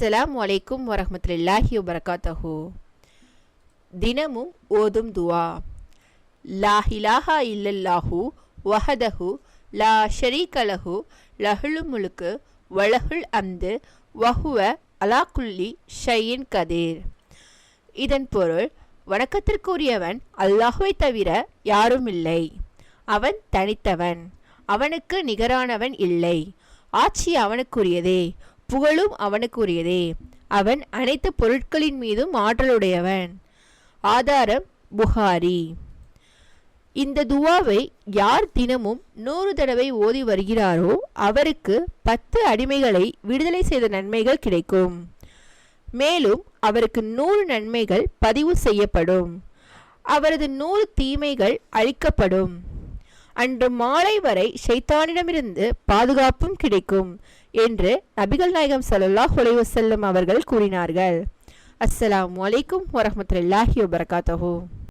அஸ்ஸலாம் அலைக்கும் வரஹ்மத்துல்லாஹி வபரகாத்தஹு தினமும் ஓதும் துவா லா இல்லல்லாஹு வஹதஹு லா ஷரீகலஹு லஹுலு முழுக்கு வலஹுல் அம்து வஹுவ அலா ஷையின் கதீர் இதன் பொருள் வணக்கத்திற்குரியவன் அல்லாஹுவை தவிர யாரும் இல்லை அவன் தனித்தவன் அவனுக்கு நிகரானவன் இல்லை ஆட்சி அவனுக்குரியதே புகழும் அவனுக்குரியதே. அவன் அனைத்து பொருட்களின் மீதும் ஆற்றலுடையவன். ஆதாரம் புகாரி. இந்த துவாவை யார் தினமும் நூறு தடவை ஓதி வருகிறாரோ அவருக்கு பத்து அடிமைகளை விடுதலை செய்த நன்மைகள் கிடைக்கும். மேலும் அவருக்கு நூறு நன்மைகள் பதிவு செய்யப்படும். அவரது நூறு தீமைகள் அழிக்கப்படும். அன்று மாலை வரை ஷைத்தானிடமிருந்து பாதுகாப்பும் கிடைக்கும் என்று நபிகள் நாயகம் ஸல்லல்லாஹு அலைஹி அவர்கள் கூறினார்கள். அஸ்ஸலாமு அலைக்கும் வரஹ்மத்துல்லாஹி வபர்காத்தஹூ.